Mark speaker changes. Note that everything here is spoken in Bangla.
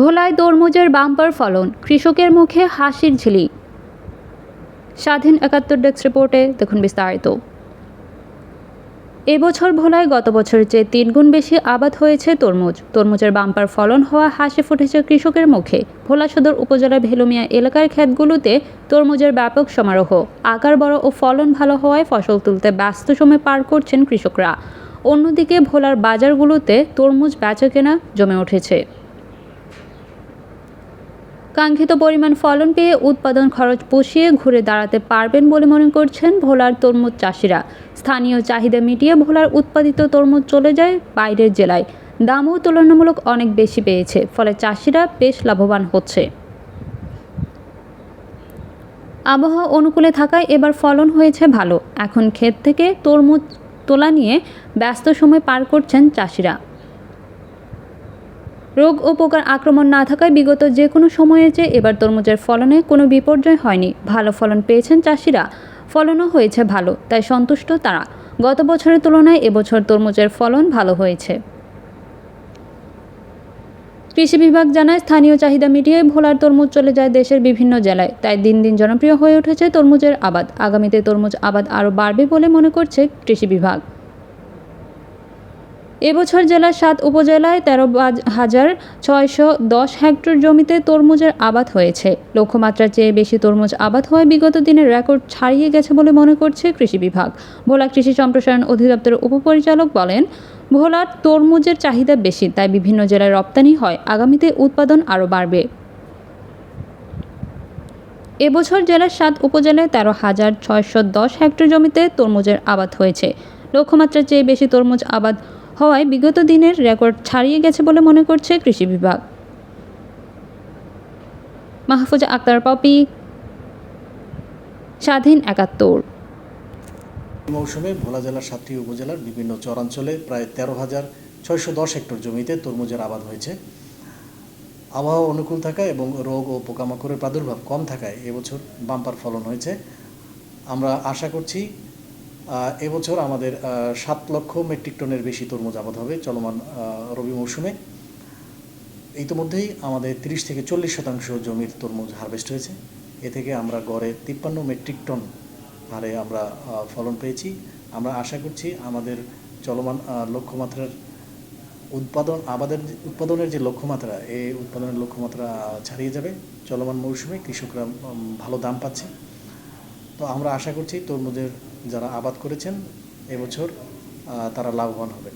Speaker 1: ভোলায় তরমুজের বাম্পার ফলন, কৃষকের মুখে হাসির ঝিলি। স্বাধীন একাত্তর ডেস্ক রিপোর্টে দেখুন বিস্তারিত। এবছর ভোলায় গত বছরের চেয়ে তিনগুণ বেশি আবাদ হয়েছে তরমুজ। তরমুজের বাম্পার ফলন হওয়া হাসি ফুটেছে কৃষকের মুখে। ভোলা সদর উপজেলার ভেলুমিয়া এলাকার ক্ষেতগুলোতে তরমুজের ব্যাপক সমারোহ। আকার বড় ও ফলন ভালো হওয়ায় ফসল তুলতে ব্যস্ত সময় পার করছেন কৃষকরা। অন্যদিকে ভোলার বাজারগুলোতে তরমুজ বেচাকেনা জমে উঠেছে। কাঙ্ক্ষিত পরিমাণ ফলন পেয়ে উৎপাদন খরচ পুষিয়ে ঘুরে দাঁড়াতে পারবেন বলে মনে করছেন ভোলার তরমুজ চাষিরা। স্থানীয় চাহিদা মিটিয়ে ভোলার উৎপাদিত তরমুজ চলে যায় বাইরের জেলায়। দামও তুলনামূলক অনেক বেশি পেয়েছে, ফলে চাষিরা বেশ লাভবান হচ্ছে। আবহাওয়া অনুকূলে থাকায় এবার ফলন হয়েছে ভালো। এখন ক্ষেত থেকে তরমুজ তোলা নিয়ে ব্যস্ত সময় পার করছেন চাষিরা। রোগ ও পোকার আক্রমণ না থাকায় বিগত যে কোনো সময়ের চেয়ে এবার তরমুজের ফলনে কোনো বিপর্যয় হয়নি। ভালো ফলন পেয়েছেন চাষিরা। ফলনও হয়েছে ভালো, তাই সন্তুষ্ট তারা। গত বছরের তুলনায় এবছর তরমুজের ফলন ভালো হয়েছে। কৃষি বিভাগ জানায়, স্থানীয় চাহিদা মিটিয়ে ভোলার তরমুজ চলে যায় দেশের বিভিন্ন জেলায়। তাই দিন দিন জনপ্রিয় হয়ে উঠেছে তরমুজের আবাদ। আগামীতে তরমুজ আবাদ আরও বাড়বে বলে মনে করছে কৃষি বিভাগ। এবছর জেলার সাত উপজেলায় তেরো হাজার ছয়শো দশ হেক্টর জমিতে তরমুজের আবাদ হয়েছে। লক্ষ্যমাত্রার চেয়ে বেশি তরমুজ আবাদ হওয়ায় বিগত দিনের রেকর্ড ছাড়িয়ে গেছে বলে মনে করছে কৃষি বিভাগ। ভোলা কৃষি সম্প্রসারণ অধিদপ্তরের উপপরিচালক বলেন, ভোলার তরমুজের চাহিদা বেশি, তাই বিভিন্ন জেলায় রপ্তানি হয়, আগামীতে উৎপাদন আরও বাড়বে। এবছর জেলার সাত উপজেলায় তেরো হাজার ছয়শো দশ হেক্টর জমিতে তরমুজের আবাদ হয়েছে। লক্ষ্যমাত্রার চেয়ে বেশি তরমুজ আবাদ হওয়ায় বিগত দিনের রেকর্ড ছাড়িয়ে গেছে বলে মনে করছে কৃষি বিভাগ। মাহফুজা আক্তার, পপি, স্বাধীন একাত্তর।
Speaker 2: মৌসুমে ভোলা জেলার সাতটি উপজেলার বিভিন্ন চরাঞ্চলে প্রায় তেরো হাজার ছয়শো দশ হেক্টর জমিতে তরমুজের আবাদ হয়েছে। আবহাওয়া অনুকূল থাকায় এবং রোগ ও পোকামাকড়ের প্রাদুর্ভাব কম থাকায় এবছর বাম্পার ফলন হয়েছে। আমরা আশা করছি এবছর আমাদের সাত লক্ষ মেট্রিক টনের বেশি তরমুজ আবাদ হবে চলমান রবি মৌসুমে। ইতিমধ্যেই আমাদের তিরিশ থেকে চল্লিশ শতাংশ জমির তরমুজ হারভেস্ট হয়েছে। এ থেকে আমরা গড়ে তিপ্পান্ন মেট্রিক টন হারে আমরা ফলন পেয়েছি। আমরা আশা করছি আমাদের চলমান লক্ষ্যমাত্রার উৎপাদন, আবাদের উৎপাদনের যে লক্ষ্যমাত্রা এই উৎপাদনের লক্ষ্যমাত্রা ছাড়িয়ে যাবে। চলমান মৌসুমে কৃষকরা ভালো দাম পাচ্ছে। আমরা আশা করছি তরমুজের যারা আবাদ করেছেন এবছর তারা লাভবান হবেন।